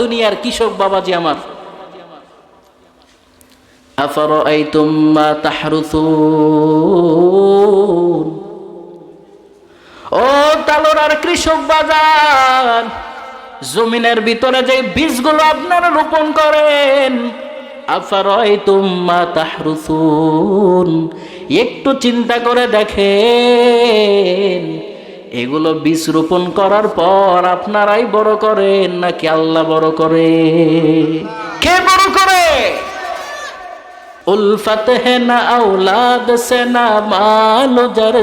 দুনিয়ার কৃষক বাবাজি আমার أفرأيتم ما تحرثون ও তালোরার কৃষক বাজার জমিনের ভিতরে যে বীজগুলো আপনারা রোপণ করেন আফারাইতুম মা তাহরুসুন একটু চিন্তা করে দেখেন এগুলো বীজ রোপণ করার পর আপনারাই বড় করেন নাকি আল্লাহ বড় করে? কে বড় করে? উলফাতে হে না আউলাদ সে না মাল উজর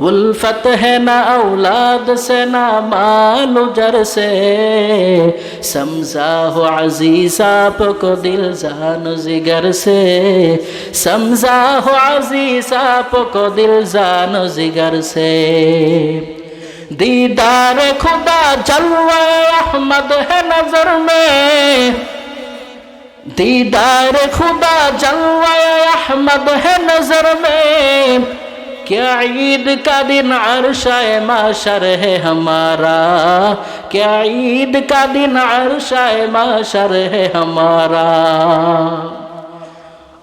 उल्फत है ना औलाद से, न माल जर से। समझा हो अज़ीज़ आपको दिल जान जिगर से। समझा हो अज़ीज़ आपको दिल जान जिगर से। दीदार खुदा जलवा अहमद है नज़र में। दीदार खुदा जलवाए अहमद है नज़र में। کیا عید کا دن عرش معاشر ہے ہمارا کیا عید کا دن عرش معاشر ہے ہمارا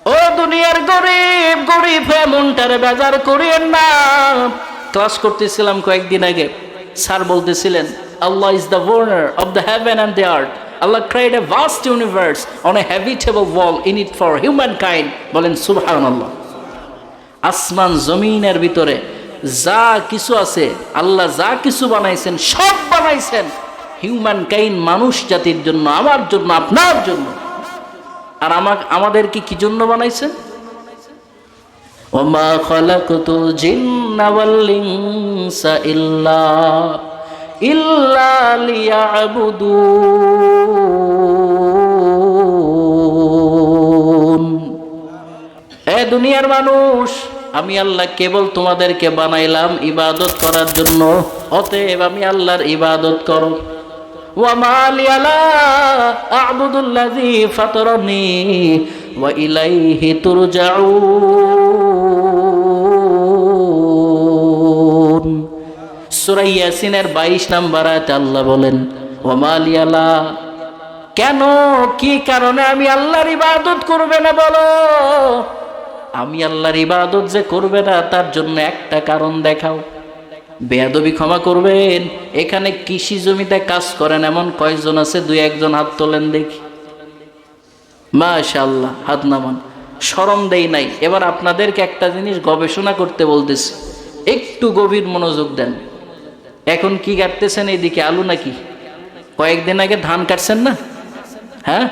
ও দুনিয়ার গরিব গরিব হয়ে মনটারে বেজার করিয়েন না। ক্লাস করতেছিলাম কয়েকদিন আগে। স্যার বলতেছিলেন, Allah is the owner of the heaven and the earth Allah cried a vast universe on a habitable world in it for human kind বলেন সুবহান আল্লাহ আসমান জমিনের ভিতরে যা কিছু আছে, আল্লাহ যা কিছু বানাইছেন, সব বানাইছেন। হিউম্যান কাইন্ড মানুষ জাতির জন্য, আমার জন্য, আপনার জন্য। আর আমাকে আমাদেরকে কি জন্য বানাইছেন? ওমা খলাকুতুল জিন্না ওয়াল ইনসা ইল্লা ইল্লা লিয়াবুদুন দুনিয়ার মানুষ। আমি আল্লাহ কেবল তোমাদেরকে বানাইলাম ইবাদত করার জন্য। অতএব আমি আল্লাহর ইবাদত করো। সুরাইয়াসিনের বাইশ নাম্বার আয়াতে আল্লাহ বলেন ওমালিয়ালা কেন, কি কারণে আমি আল্লাহর ইবাদত করবে না বলো? আমি আল্লাহর ইবাদত যে করবে না, তার জন্য একটা কারণ দেখাও। বেয়াদবি ক্ষমা করবেন। এখানে কৃষি জমিতে কাজ করেন এমন কয়েকজন আছে? দুই একজন হাত তোলেন দেখি। মাশাল্লাহ হাত নামান। সরম দেই নাই। এবার আপনাদেরকে একটা জিনিস গবেষণা করতে বলতেছি। একটু গভীর মনোযোগ দেন। এখন কি কাটতেছেন এইদিকে? আলু নাকি? কয়েকদিন আগে ধান কাটছেন না? হ্যাঁ?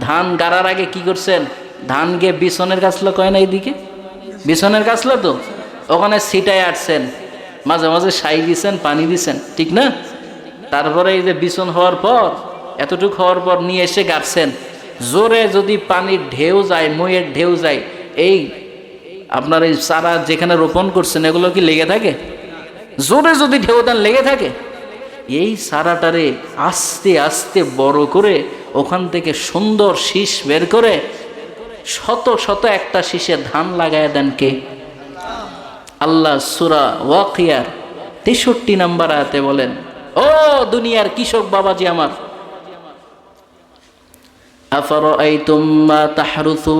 ধান গাড়ার আগে কি করছেন? ধান গিয়ে বিছনের গাছলো কয় না এইদিকে? বিছনের গাছলো তো? ওখানে সিটায় আটছেন, মাঝে মাঝে সাই দিছেন, পানি দিছেন, ঠিক না? তারপরে এই যে বিছন হওয়ার পর, এতটুকু হওয়ার পর নিয়ে এসে গাড়ছেন জোরে যদি পানির ঢেউ যায় মইয়ের ঢেউ যায়, এই আপনার এই চারা যেখানে রোপণ করছেন, এগুলো কি লেগে থাকে? জোরে যদি ঢেউ দেন, লেগে থাকে? এই সারাটারে আস্তে আস্তে বড় করে ওখান থেকে সুন্দর শীষ বের করে শত শত একটা শীষে ধান লাগায় দেন কে? আল্লাহ সুরা ওয়াকিয়ার তেষট্টি নাম্বার আয়াতে বলেন, ও দুনিয়ার কৃষক বাবাজি আমার, আফারাইতুম মা তাহরুসুন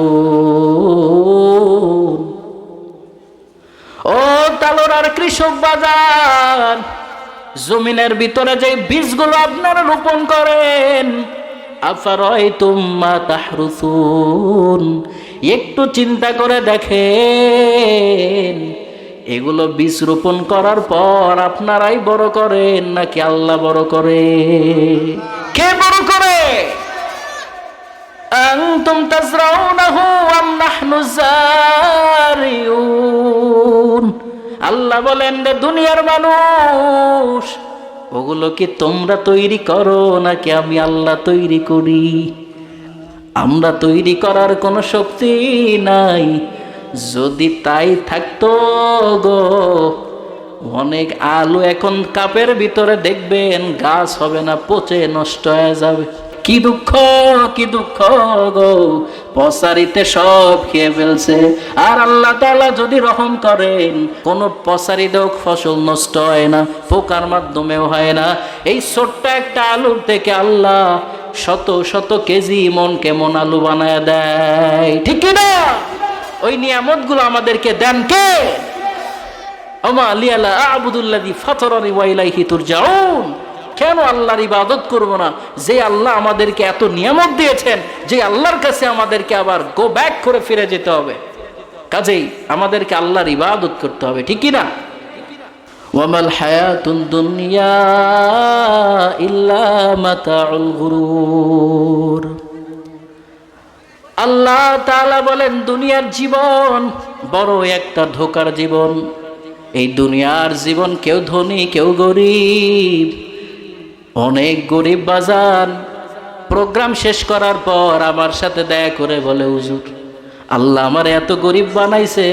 ও তালোরার কৃষক বাজার জমিনের ভিতরে যে বীজগুলো আপনারা রোপণ করেন একটু চিন্তা করে দেখেন, এগুলো বীজ রোপণ করার পর আপনারাই বড় করেন নাকি আল্লাহ বড় করে? কে বড় করে? আল্লাহ বলেন দুনিয়ার মানুষ ওগুলো কি তোমরা তৈরি করো নাকি আমি আল্লাহ তৈরি করি? আমরা তৈরি করার কোনো শক্তি নাই। যদি তাই থাকতো গো, অনেক আলু এখন কাপের ভিতরে দেখবেন, গাছ হবে না, পচে নষ্ট হয়ে যাবে। কি দুঃখ কি দুঃখ গো? পসারিতে সব খেয়ে ফেলছে। আর আল্লাহ তাআলা যদি রহম করেন, কোন পসারি দেওক ফসল নষ্ট হয় না, পোকার মাধ্যমেও হয় না। এই ছোট্ট একটা আলুর থেকে আল্লাহ শত শত কেজি মন কেমন আলু বানায় দেয়। ঠিক কি না? ওই নিয়ামতগুলো আমাদেরকে দেন কে? আমা লিয়ালা আবুদুল্লাদি ফাতরানি ওয়াইলাইহি তুরজাউন। কেন আল্লাহর ইবাদত করব না? যে আল্লাহ আমাদেরকে এত নিয়ামত দিয়েছেন, যে আল্লাহর কাছে আমাদেরকে আবার গো ব্যাক করে ফিরে যেতে হবে। কাজেই আমাদেরকে আল্লাহর ইবাদত করতে হবে, ঠিক না? ওয়ামাল হায়াতুন দুনিয়া ইল্লা মাতাউল গুরুর। আল্লাহ তাআলা বলেন, দুনিয়ার জীবন বড় একটা ধোকার জীবন। এই দুনিয়ার জীবন কেউ ধনী, কেউ গরিব। অনেক গরিব বাজান প্রোগ্রাম শেষ করার পর আমার সাথে দেখা করে বলে, হুজুর, আল্লাহ আমার এত গরিব বানাইছে।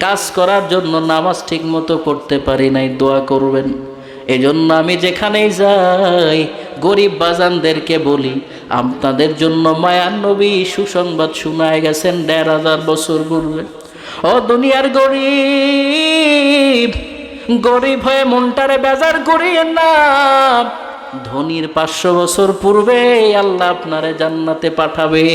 কাজ করার জন্য নামাজ ঠিক মতো পড়তে পারি নাই, দোয়া করবেন। এজন্য আমি যেখানেই যাই, গরিব বাজানদেরকে বলি, আপনাদের জন্য মায়ার নবী সুসংবাদ শোনায় গেছেন দেড় হাজার বছর পূর্বে। ও দুনিয়ার গরিব গরিব হয়ে মনটারে বেজার করিয়ে না। ধনির পাঁচশো বছর পূর্বে আল্লাহ আপনারে জান্নাতে পাঠাবে।